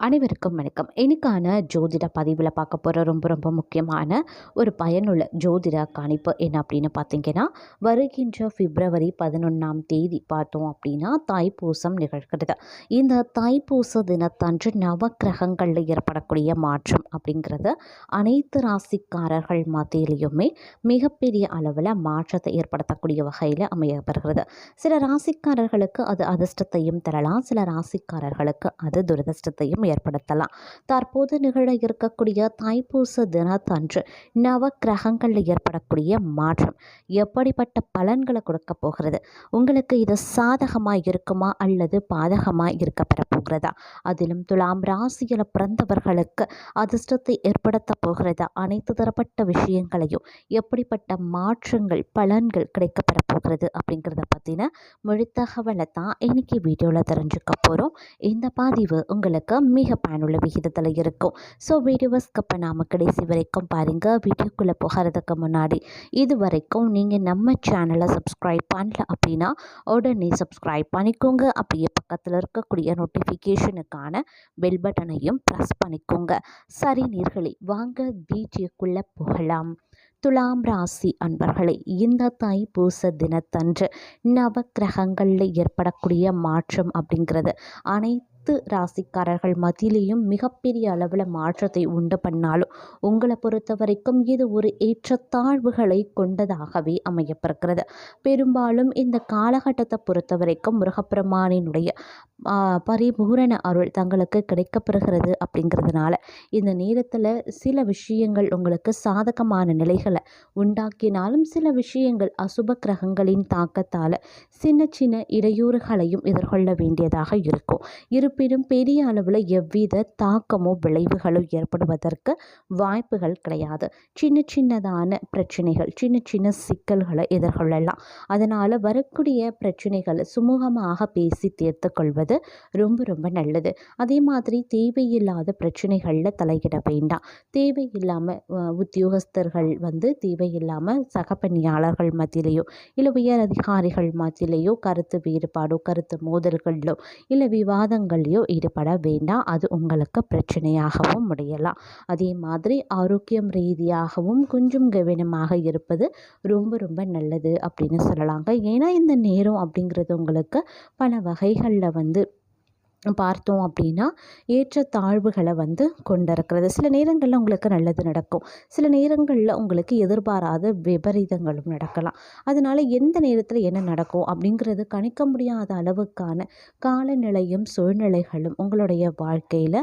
அனைவருக்கும் வணக்கம். இன்னைக்கான ஜோதிட பதிவில் பார்க்க போகிற ரொம்ப ரொம்ப முக்கியமான ஒரு பயனுள்ள ஜோதிட கணிப்பு என்ன அப்படின்னு பார்த்தீங்கன்னா வருகின்ற பிப்ரவரி பதினொன்றாம் தேதி பார்த்தோம் அப்படின்னா தாய்ப்பூசம் நிகழ்கிறது. இந்த தாய்ப்பூச தினத்தன்று நவக்கிரகங்களில் ஏற்படக்கூடிய மாற்றம் அப்படிங்கிறது அனைத்து ராசிக்காரர்கள் மத்தியிலையுமே மிகப்பெரிய அளவில் மாற்றத்தை ஏற்படுத்தக்கூடிய வகையில் அமையப்படுகிறது சில ராசிக்காரர்களுக்கு அது அதிர்ஷ்டத்தையும் தரலாம். சில ராசிக்காரர்களுக்கு அது துரதிர்ஷ்டத்தையும் ஏற்படுத்தலாம். தற்போது நிகழ இருக்கக்கூடிய தைப்பூச தினத்தன்று நவ கிரகங்களில் ஏற்படக்கூடிய மாற்றம் எப்படிப்பட்ட பலன்களை கொடுக்க போகிறது? உங்களுக்கு இது சாதகமாக இருக்குமா? அல்லது பாதகமாக இருக்க பெற போகிறதா? அதிலும் துலாம் ராசியில் பிறந்தவர்களுக்கு அதிர்ஷ்டத்தை ஏற்படுத்த போகிறதா? அனைத்து தரப்பட்ட விஷயங்களையும் எப்படிப்பட்ட மாற்றங்கள் பலன்கள் கிடைக்க பெற போகிறது அப்படிங்கிறத பற்றின மொழி தகவலை தான் இன்னைக்கு வீடியோவில் தெரிஞ்சுக்க போகிறோம் இந்த பதிவு உங்களுக்கு மிக பயனுள்ள விகிதத்தில் இருக்கும். ஸோ வீடியோவை ஸ்கிப் பண்ணாமல் கடைசி வரைக்கும் பாருங்கள் வீடியோக்குள்ளே போகிறதுக்கு முன்னாடி இது வரைக்கும் நீங்கள் நம்ம சேனலை சப்ஸ்கிரைப் பண்ணல அப்படின்னா உடனே சப்ஸ்கிரைப் பண்ணிக்கோங்க. அப்படியே பக்கத்தில் இருக்கக்கூடிய நோட்டிஃபிகேஷனுக்கான பெல் பட்டனையும் ப்ரெஸ் பண்ணிக்கோங்க. சரி நீர்களே வாங்க வீடியோக்குள்ளே போகலாம். துலாம் ராசி அன்பர்களே இந்த தைப்பூச தினத்தன்று நவக்கிரகங்களில் ஏற்படக்கூடிய மாற்றம் அப்படிங்கிறது அனைத்து ராசிக்காரர்கள் மத்தியிலையும் மிகப்பெரிய அளவில் மாற்றத்தை உண்டு பண்ணாலும் உங்களை பொறுத்த வரைக்கும் இது ஒரு ஏற்றத்தாழ்வுகளை கொண்டதாகவே அமையப்பிருக்கிறது பெரும்பாலும் இந்த காலகட்டத்தை பொறுத்த வரைக்கும் முருகப்பெருமானினுடைய பரிபூரண அருள் தங்களுக்கு கிடைக்கப்பெறுகிறது அப்படிங்கிறதுனால இந்த நேரத்தில் சில விஷயங்கள் உங்களுக்கு சாதகமான நிலைகளை உண்டாக்கினாலும் சில விஷயங்கள் அசுப கிரகங்களின் தாக்கத்தால் சின்ன சின்ன இடையூறுகளையும் எதிர்கொள்ள வேண்டியதாக இருக்கும். இருப்பினும் பெரிய அளவில் எவ்வித தாக்கமோ விளைவுகளோ ஏற்படுவதற்கு வாய்ப்புகள் கிடையாது. சின்ன சின்னதான பிரச்சனைகள் சின்ன சின்ன சிக்கல்களை எதிர்கொள்ளலாம். அதனால் வரக்கூடிய பிரச்சனைகளை சுமூகமாக பேசி தீர்த்து கொள்வது ரொம்ப ரொம்ப நல்லது. அதே மாதிரி தேவையில்லாத பிரச்சனைகளில் தலையிட வேண்டாம். தேவையில்லாமல் உத்தியோகஸ்தர்கள் வந்து தேவையில்லாமல் சக பணியாளர்கள் மத்தியிலேயோ இல்லை உயர் அதிகாரிகள் மத்தியிலேயோ கருத்து வேறுபாடோ கருத்து மோதல்களோ இல்லை விவாதங்கள் விவாதங்கள்லையோ ஈடுபட வேண்டாம். அது உங்களுக்கு பிரச்சனையாகவும் முடியலாம். அதே மாதிரி ஆரோக்கியம் ரீதியாகவும் கொஞ்சம் கவனமாக இருப்பது ரொம்ப ரொம்ப நல்லது அப்படின்னு சொல்லலாங்க. ஏன்னா இந்த நேரம் அப்படிங்கிறது உங்களுக்கு பல வகைகளில் வந்து பார்த்தோம் அப்படின்னா ஏற்ற தாழ்வுகளை வந்து கொண்டிருக்கிறது. சில நேரங்களில் உங்களுக்கு நல்லது நடக்கும். சில நேரங்களில் உங்களுக்கு எதிர்பாராத விபரீதங்களும் நடக்கலாம். அதனால் எந்த நேரத்தில் என்ன நடக்கும் அப்படிங்கிறது கணிக்க முடியாத அளவுக்கான காலநிலையும் சூழ்நிலைகளும் உங்களுடைய வாழ்க்கையில்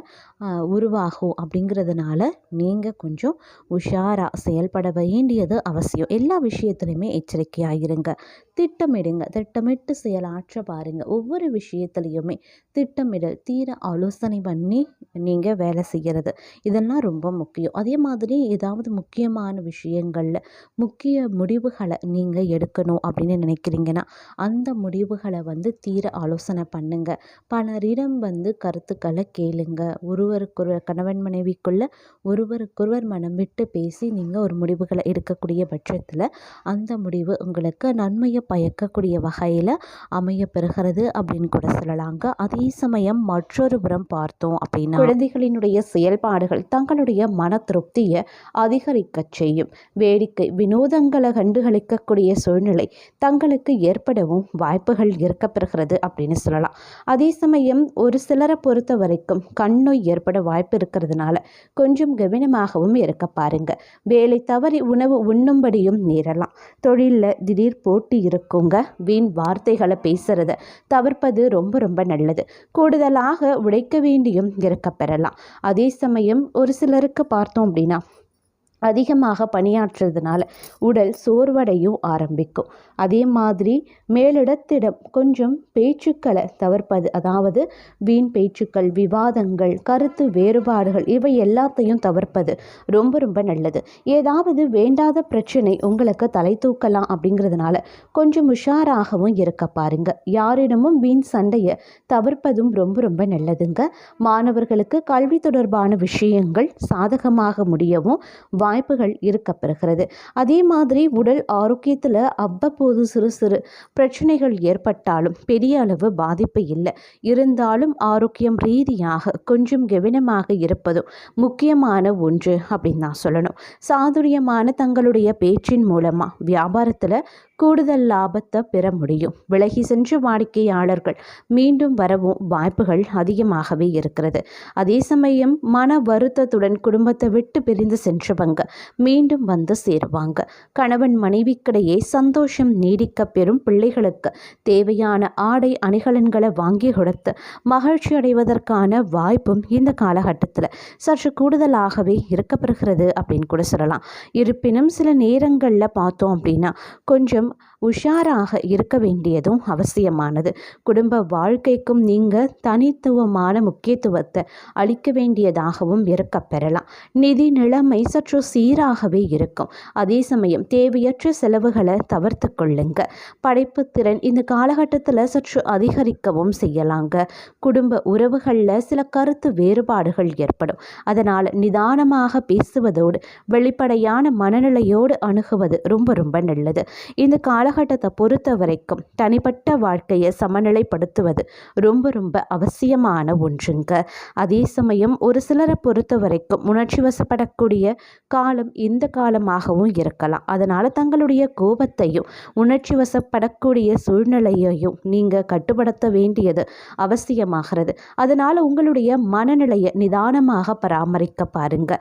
உருவாகும் அப்படிங்கிறதுனால நீங்கள் கொஞ்சம் உஷாராக செயல்பட வேண்டியது அவசியம். எல்லா விஷயத்துலையுமே எச்சரிக்கையாக இருங்க. திட்டமிடுங்க. திட்டமிட்டு செயலாற்ற பாருங்கள் ஒவ்வொரு விஷயத்துலையுமே திட்டம் திட்டமிடல் தீர ஆலோசனை பண்ணி நீங்கள் வேலை செய்கிறது இதெல்லாம் ரொம்ப முக்கியம். அதே மாதிரி ஏதாவது முக்கியமான விஷயங்களில் முக்கிய முடிவுகளை நீங்கள் எடுக்கணும் அப்படின்னு நினைக்கிறீங்கன்னா அந்த முடிவுகளை வந்து தீர ஆலோசனை பண்ணுங்கள் பலரிடம் வந்து கருத்துக்களை கேளுங்க. ஒருவருக்கொருவர் கணவன் மனைவிக்குள்ள ஒருவருக்கொருவர் மனம் விட்டு பேசி நீங்கள் ஒரு முடிவுகளை எடுக்கக்கூடிய பட்சத்தில் அந்த முடிவு உங்களுக்கு நன்மையை பயக்கக்கூடிய வகையில் அமைய பெறுகிறது அப்படின்னு கூட சொல்லலாங்க. அதே சமயம் சமயம் மற்றொரு புறம் பார்த்தோம் அப்படின்னா குழந்தைகளினுடைய செயல்பாடுகள் தங்களுடைய மன திருப்தியை அதிகரிக்க செய்யும். வேடிக்கை வினோதங்களை கண்டுகளிக்கக்கூடிய சூழ்நிலை தங்களுக்கு ஏற்படவும் வாய்ப்புகள் இருக்கப்பெறுகிறது அப்படின்னு சொல்லலாம். அதே சமயம் ஒரு சிலரை பொறுத்த வரைக்கும் கண்ணோய் ஏற்பட வாய்ப்பு இருக்கிறதுனால கொஞ்சம் கவனமாகவும் இருக்க பாருங்க. வேலை தவறி உணவு உண்ணும்படியும் நேரலாம். தொழிலில் திடீர் போட்டி இருக்குங்க. வீண் வார்த்தைகளை பேசுறத தவிர்ப்பது ரொம்ப ரொம்ப நல்லது. கூடுதலாக உழைக்க வேண்டியும் இருக்க பெறலாம் அதே சமயம் ஒரு சிலருக்கு பார்த்தோம் அப்படின்னா அதிகமாக பணியாற்றுறதுனால உடல் சோர்வடையும் ஆரம்பிக்கும். அதே மாதிரி மேலிடத்திடம் கொஞ்சம் பேச்சுக்களை தவிர்ப்பது அதாவது வீண் பேச்சுக்கள் விவாதங்கள் கருத்து வேறுபாடுகள் இவை எல்லாத்தையும் தவிர்ப்பது ரொம்ப ரொம்ப நல்லது. ஏதாவது வேண்டாத பிரச்சனை உங்களுக்கு தலை தூக்கலாம் அப்படிங்கிறதுனால கொஞ்சம் உஷாராகவும் இருக்க பாருங்க. யாரிடமும் வீண் சண்டையை தவிர்ப்பதும் ரொம்ப ரொம்ப நல்லதுங்க. மாணவர்களுக்கு கல்வி தொடர்பான விஷயங்கள் சாதகமாக முடியவும் வாய் வாய்ப்புகள் இருக்கப்பெறுகிறது. அதே மாதிரி உடல் ஆரோக்கியத்தில் அவ்வப்போது சிறு சிறு பிரச்சனைகள் ஏற்பட்டாலும் பெரிய அளவு பாதிப்பு இல்லை. இருந்தாலும் ஆரோக்கியம் ரீதியாக கொஞ்சம் கவனமாக இருப்பதும் முக்கியமான ஒன்று அப்படின்னு நான் சொல்லணும். சாதுரியமான தங்களுடைய பேச்சின் மூலமாக வியாபாரத்தில் கூடுதல் லாபத்தை பெற முடியும். விலகி சென்ற வாடிக்கையாளர்கள் மீண்டும் வரவும் வாய்ப்புகள் அதிகமாகவே இருக்கிறது. அதே சமயம் மன வருத்தத்துடன் குடும்பத்தை விட்டு பிரிந்து சென்றவங்க மீண்டும் வந்து சேருவாங்க. கணவன் மனைவிக்கிடையே சந்தோஷம் நீடிக்க பெறும் பிள்ளைகளுக்கு தேவையான ஆடை அணிகலன்களை வாங்கி கொடுத்து மகிழ்ச்சி அடைவதற்கான வாய்ப்பும் இந்த காலகட்டத்தில் சற்று கூடுதலாகவே இருக்கப்பெறுகிறது அப்படின்னு கூட சொல்லலாம். இருப்பினும் சில நேரங்களில் பார்த்தோம் அப்படின்னா கொஞ்சம் உஷாராக இருக்க வேண்டியதும் அவசியமானது. குடும்ப வாழ்க்கைக்கும் நீங்கள் தனித்துவமான முக்கியத்துவத்தை அளிக்க வேண்டியதாகவும் இருக்க பெறலாம். நிதி நிலைமை சற்று சீராகவே இருக்கும். அதே சமயம் தேவையற்ற செலவுகளை தவிர்த்து கொள்ளுங்க. படைப்பு திறன் இந்த காலகட்டத்தில் சற்று அதிகரிக்கவும் செய்யலாங்க. குடும்ப உறவுகளில் சில கருத்து வேறுபாடுகள் ஏற்படும். அதனால் நிதானமாக பேசுவதோடு வெளிப்படையான மனநிலையோடு அணுகுவது ரொம்ப ரொம்ப நல்லது. இந்த கால காலகட்டத்தை பொறுத்த வரைக்கும் தனிப்பட்ட வாழ்க்கையை சமநிலைப்படுத்துவது ரொம்ப ரொம்ப அவசியமான ஒன்றுங்க. அதே சமயம் ஒரு சிலரை பொறுத்த வரைக்கும் உணர்ச்சி வசப்படக்கூடிய காலம் இந்த காலமாகவும் இருக்கலாம். அதனால் தங்களுடைய கோபத்தையும் உணர்ச்சி வசப்படக்கூடிய சூழ்நிலையையும் நீங்கள் கட்டுப்படுத்த வேண்டியது அவசியமாகிறது. அதனால் உங்களுடைய மனநிலையை நிதானமாக பராமரிக்க பாருங்க.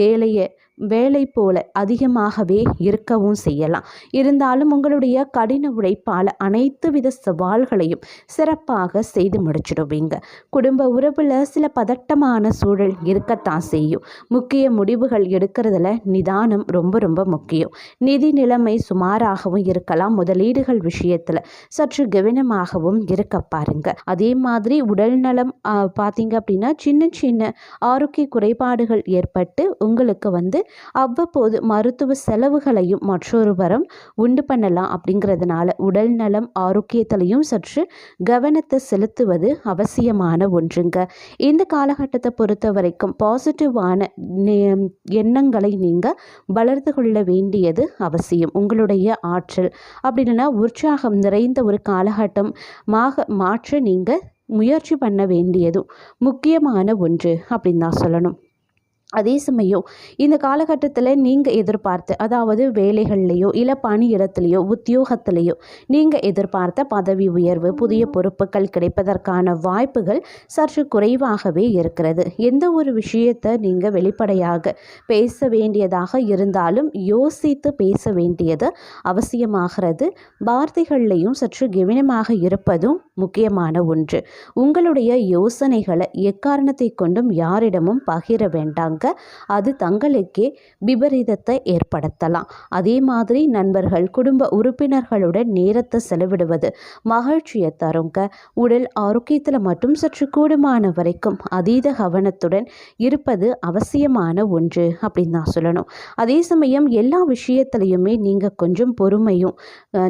வேலையை வேலை போல அதிகமாகவே இருக்கவும் செய்யலாம். இருந்தாலும் உங்களுடைய கடின உழைப்பால் அனைத்து வித சவால்களையும் சிறப்பாக செய்து முடிச்சிடுவீங்க. குடும்ப உறவில் சில பதட்டமான சூழல் இருக்கத்தான் செய்யும். முக்கிய முடிவுகள் எடுக்கிறதுல நிதானம் ரொம்ப ரொம்ப முக்கியம். நிதி நிலைமை சுமாராகவும் இருக்கலாம். முதலீடுகள் விஷயத்தில் சற்று கவனமாகவும் இருக்க பாருங்க. அதே மாதிரி உடல் நலம் பார்த்தீங்க அப்படின்னா சின்ன சின்ன ஆரோக்கிய குறைபாடுகள் ஏற்பட்டு உங்களுக்கு வந்து அவ்வப்போது மருத்துவ செலவுகளையும் மற்றொரு வரம் உண்டு பண்ணலாம் அப்படிங்கிறதுனால உடல் நலம் ஆரோக்கியத்திலையும் சற்று கவனத்தை செலுத்துவது அவசியமான ஒன்றுங்க. இந்த காலகட்டத்தை பொறுத்த வரைக்கும் பாசிட்டிவான எண்ணங்களை நீங்கள் வளர்த்து கொள்ள வேண்டியது அவசியம். உங்களுடைய ஆற்றல் அப்படின்னா உற்சாகம் நிறைந்த ஒரு காலகட்டம் மாக மாற்ற நீங்கள் முயற்சி பண்ண வேண்டியதும் முக்கியமான ஒன்று அப்படின்னு தான் சொல்லணும். அதே சமயம் இந்த காலகட்டத்தில் நீங்கள் எதிர்பார்த்து அதாவது வேலைகள்லையோ இல்லை பணியிடத்துலையோ உத்தியோகத்திலையோ நீங்கள் எதிர்பார்த்த பதவி உயர்வு புதிய பொறுப்புகள் கிடைப்பதற்கான வாய்ப்புகள் சற்று குறைவாகவே இருக்கிறது. எந்த ஒரு விஷயத்தை நீங்கள் வெளிப்படையாக பேச வேண்டியதாக இருந்தாலும் யோசித்து பேச வேண்டியது அவசியமாகிறது. வார்த்தைகள்லையும் சற்று கவனமாக இருப்பதும் முக்கியமான ஒன்று. உங்களுடைய யோசனைகளை எக்காரணத்தை கொண்டும் யாரிடமும் பகிர வேண்டாங்க. அது தங்களுக்கே விபரீதத்தை ஏற்படுத்தலாம். அதே மாதிரி நண்பர்கள் குடும்ப உறுப்பினர்களுடன் நேரத்தை செலவிடுவது மகிழ்ச்சியை தருங்க. உடல் ஆரோக்கியத்தில் மட்டும் சற்று கூடுமான வரைக்கும் அதீத கவனத்துடன் இருப்பது அவசியமான ஒன்று அப்படின்னு நான் சொல்லணும். அதே சமயம் எல்லா விஷயத்துலையுமே நீங்கள் கொஞ்சம் பொறுமையும்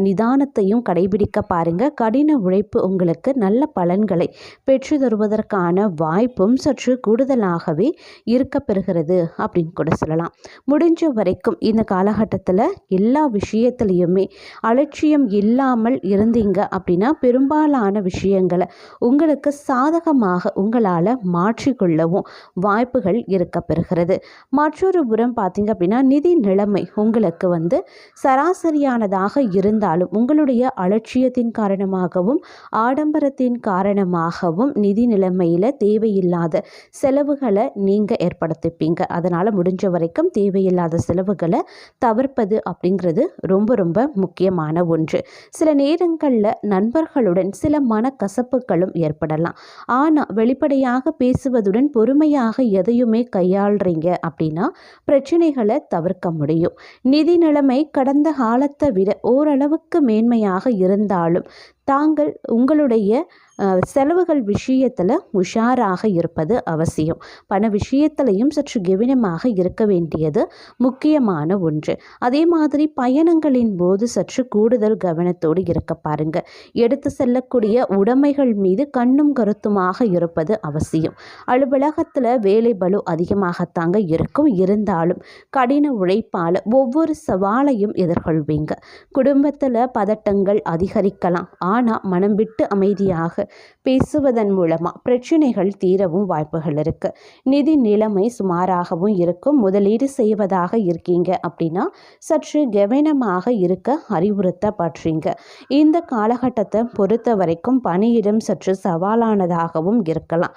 நிதானத்தையும் கடைபிடிக்க பாருங்க. கடின உழைப்பு உங்களுக்கு நல்ல பலன்களை பெற்று தருவதற்கான வாய்ப்பும் சற்று கூடுதலாகவே இருக்க பெறுகிறது அப்படின்னு கூட சொல்லலாம். முடிஞ்ச வரைக்கும் இந்த காலகட்டத்தில் எல்லா விஷயத்துலையுமே அலட்சியம் இல்லாமல் இருந்தீங்க அப்படின்னா பெரும்பாலான விஷயங்களை உங்களுக்கு சாதகமாக உங்களால் மாற்றிக்கொள்ளவும் வாய்ப்புகள் இருக்க பெறுகிறது. மற்றொரு புறம் பார்த்தீங்க அப்படின்னா நிதி நிலைமை உங்களுக்கு வந்து சராசரியானதாக இருந்தாலும் உங்களுடைய அலட்சியத்தின் காரணமாகவும் ஆடம்பரத்தின் காரணமாகவும் நிதி நிலைமையில் தேவையில்லாத செலவுகளை நீங்கள் ஏற்படுத்திப்பீங்க அதனால் முடிஞ்ச வரைக்கும் தேவையில்லாத செலவுகளை தவிர்ப்பது அப்படிங்கிறது ரொம்ப ரொம்ப முக்கியமான ஒன்று. சில நேரங்களில் நண்பர்களுடன் சில மனக்கசப்புகளும் ஏற்படலாம். ஆனால் வெளிப்படையாக பேசுவதுடன் பொறுமையாக எதையுமே கையாளுறீங்க அப்படின்னா பிரச்சனைகளை தவிர்க்க முடியும். நிதி நிலைமை கடந்த காலத்தை விட ஓரளவுக்கு மேன்மையாக இருந்தாலும் தாங்கள் உங்களுடைய செலவுகள் விஷயத்தில் உஷாராக இருப்பது அவசியம். பண விஷயத்திலையும் சற்று கவனமாக இருக்க வேண்டியது முக்கியமான ஒன்று. அதே மாதிரி பயணங்களின் போது சற்று கூடுதல் கவனத்தோடு இருக்க பாருங்க. எடுத்து செல்லக்கூடிய உடைமைகள் மீது கண்ணும் கருத்துமாக இருப்பது அவசியம். அலுவலகத்தில் வேலை பலு அதிகமாகத்தாங்க இருக்கும். இருந்தாலும் கடின உழைப்பால் ஒவ்வொரு சவாலையும் எதிர்கொள்வீங்க. குடும்பத்தில் பதட்டங்கள் அதிகரிக்கலாம். ஆனால் மனம் விட்டு அமைதியாக பேசுவதன் மூலமாக பிரச்சனைகள் தீரவும் வாய்ப்புகள் இருக்குது நிதி நிலைமை சுமாராகவும் இருக்கும். முதலீடு செய்வதாக இருக்கீங்க அப்படின்னா சற்று கவனமாக இருக்க அறிவுறுத்தப்படுறீங்க இந்த காலகட்டத்தை பொறுத்த வரைக்கும் பணியிடம் சற்று சவாலானதாகவும் இருக்கலாம்.